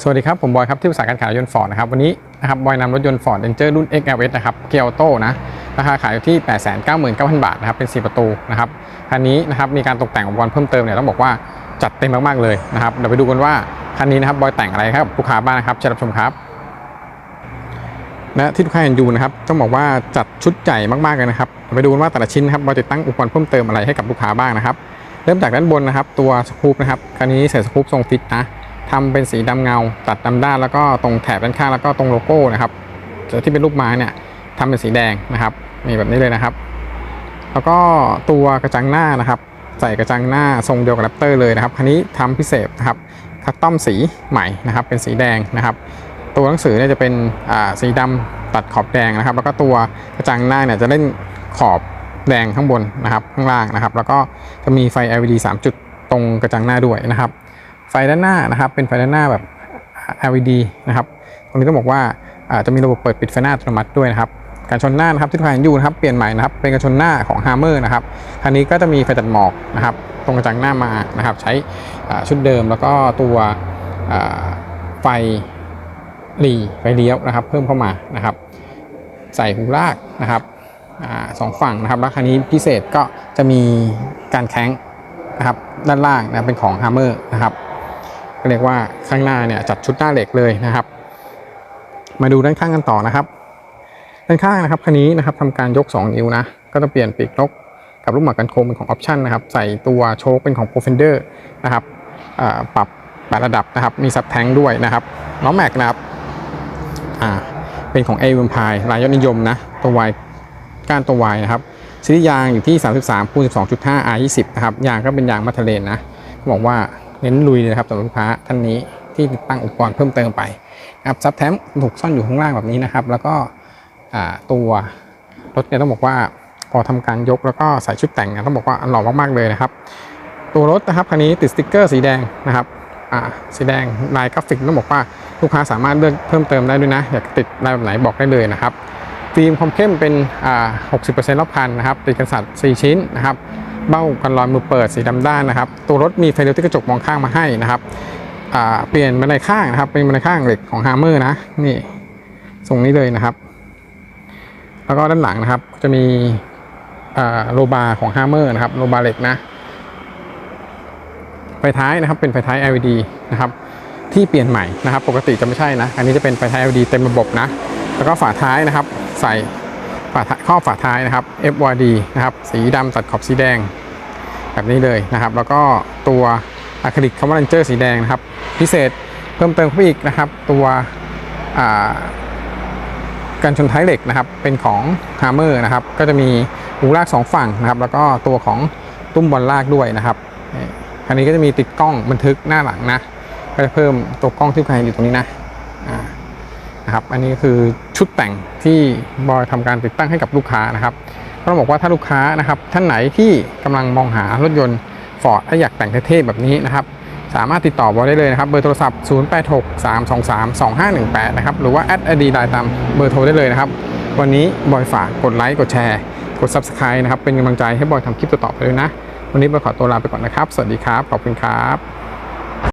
สวัสดีครับ ผมบอยครับที่ปรึกษาการขายรถยนต์ฟอร์ดนะครับวันนี้นะครับบอยนำรถยนต์ฟอร์ดเ a นเจอร์รุ่น XLS นะครับเกียร์ออโต้นะราคาขายอยู่ที่ 899,000 บาทนะครับเป็น 4 ประตูนะครับคันนี้นะครับมีการตกแต่งอุปกรณ์เพิ่มเติมเนี่ยต้องบอกว่าจัดเต็มมากๆเลยนะครับเดี๋ยวไปดูกันว่าคันนี้นะครับบอยแต่งอะไรครับลูกค้าบ้างนะครับเชิญรับชมครับและที่ลูกค้าเห็นอยู่นะครับต้องบอกว่าจัดชุดใหญ่มากๆเลยนะครับไปดูกันว่าแต่ละชิ้นนะครับบอยติดตั้งอุปกรณ์เพิ่มเติมอะไรให้กับลูกค้าบ้างนะครับเริ่มจากด้านบนนะครับตัวสกูปนะครับคันนี้ใส่สกูปทรงฟิตนะ ทำเป็นสีดำเงา ตัดดำด้านแล้วก็ตรงแถบด้านข้างแล้วก็ตรงโลโก้นะครับส่วนที่เป็นรูปไม้เนี่ยทำเป็นสีแดงนะครับนี่แบบนี้เลยนะครับ แล้วก็ตัวกระจังหน้านะครับ ใส่กระจังหน้าทรงเดียวกับแรปเตอร์เลยนะครับคันนี้ทำพิเศษนะครับคัสตอมสีใหม่นะครับเป็นสีแดงนะครับ ตัวหนังสือเนี่ยจะเป็นสีดำตัดขอบแดงนะครับ แล้วก็ตัวกระจังหน้าเนี่ยจะเล่นขอบแดงข้างบนนะครับข้างล่างนะครับ แล้วก็จะมีไฟ LED 3 จุดตรงกระจังหน้าด้วยนะครับ ฟด้านหน้านะครับ เป็นไฟด้านหน้าแบบ LED นะครับ ตรงนี้ต้องบอกว่าจะมีระบบเปิดปิดไฟหน้าอัตโนมัติด้วยนะครับการชนหน้านะครับที่ทุกท่านเห็นอยู่นะครับเปลี่ยนใหม่นะครับเป็นการชนหน้าของ Hammer นะครับคันนี้ก็จะมีไฟตัดหมอกนะครับตรงกระจังหน้ามานะครับใช้ชุดเดิมแล้วก็ตัวไฟหลีไฟเลี้ยวนะครับ เพิ่มเข้ามานะครับ ใส่หูลากนะครับอสองฝั่งนะครับแล้วคันนี้พิเศษก็จะมีการแข้งนะครับด้านล่างนะเป็นของ Hammer นะครับ เรียกว่าข้างหน้าเนี่ยจัดชุดหน้าเหล็กเลยนะครับ มาดูด้านข้างกันต่อนะครับ ด้านข้างนะครับคันนี้นะครับทำการยก 2 นิ้วนะ ก็จะเปลี่ยนปีกนกกับลูกหมากกันโคมเป็นของออปชันนะครับ ใส่ตัวโชคเป็นของ p r o f e n d e r นะครับปรับแปดระดับนะครับ มีซับแทงด้วยนะครับล้อแม็กนะครับเป็นของ a อ v มพายรายยอดนิยมนะ ตัววายก้านตัววายนะครับซีรีส์ยางอยู่ที่ 33คูณ12.5 R 20 นะครับ ยางก็เป็นยางมัทเลนนะ บอกว่า เน้นลุยเลยนะครับสำหรับลูกค้าท่านนี้ที่ติดตั้งอุปกรณ์เพิ่มเติมไปนะครับซับแทมถูกซ่อนอยู่ข้างล่างแบบนี้นะครับ แล้วก็ตัวรถเนี่ยต้องบอกว่าพอทำการยกแล้วก็ใส่ชุดแต่งเนี่ยต้องบอกว่าหล่อมากๆเลยนะครับ ตัวรถนะครับคันนี้ติดสติ๊กเกอร์สีแดงนะครับสีแดงลายกราฟิกต้องบอกว่าลูกค้าสามารถเลือกเพิ่มเติมได้ด้วยนะอยากติดลายแบบไหนบอกได้เลยนะครับฟิล์มความเข้มเป็น 60%รอบคันนะครับติดกันสัตว์4ชิ้นนะครับ เบ้ากันรอยมือเปิดสีดำด้านนะครับ ตัวรถมีไฟเลี้ยวที่กระจกมองข้างมาให้นะครับเปลี่ยนบันไดข้างนะครับ เป็นบันไดข้างเหล็กของ Hammer นะนี่ทรงนี้เลยนะครับ แล้วก็ด้านหลังนะครับจะมีโลบาของ Hammer นะครับโลบาเหล็กนะไฟท้ายนะครับเป็นไฟท้าย LED นะครับที่เปลี่ยนใหม่นะครับ ปกติจะไม่ใช่นะ อันนี้จะเป็นไฟท้าย LED เต็มระบบนะ แล้วก็ฝาท้ายนะครับ ใส่ ฝาข้อฝาท้ายนะครับ FYD นะครับ สีดำตัดขอบสีแดง แบบนี้เลยนะครับ แล้วก็ตัวอะคริลิกคาร์บอนเจอร์สีแดงนะครับ พิเศษเพิ่มเติมเข้าไปอีกนะครับ ตัวอ่ากันชนท้ายเหล็กนะครับ เป็นของ Hammer นะครับ ก็จะมีหูลากสองฝั่งนะครับ แล้วก็ตัวของตุ้มบอลลากด้วยนะครับคันนี้ก็จะมีติดกล้องบันทึกหน้าหลังนะ ก็จะเพิ่มตัวกล้องที่ใครอยู่ตรงนี้นะ นะครับอันนี้คือชุดแต่งที่บอยทำการติดตั้งให้กับลูกค้านะครับก็ต้องบอกว่าถ้าลูกค้านะครับท่านไหนที่กำลังมองหารถยนต์ฟอร์ดและอยากแต่งเท่ๆแบบนี้นะครับสามารถติดต่อบอยได้เลยนะครับเบอร์โทรศัพท์ 0863232518 นะครับหรือว่าแอดไอดีไลน์ตามเบอร์โทรได้เลยนะครับวันนี้บอยฝากกดไลค์กดแชร์ กด Subscribe นะครับเป็นกำลังใจให้บอยทำคลิปต่อๆไปเลยนะ วันนี้บอยขอตัวลาไปก่อนนะครับ สวัสดีครับ ขอบคุณครับ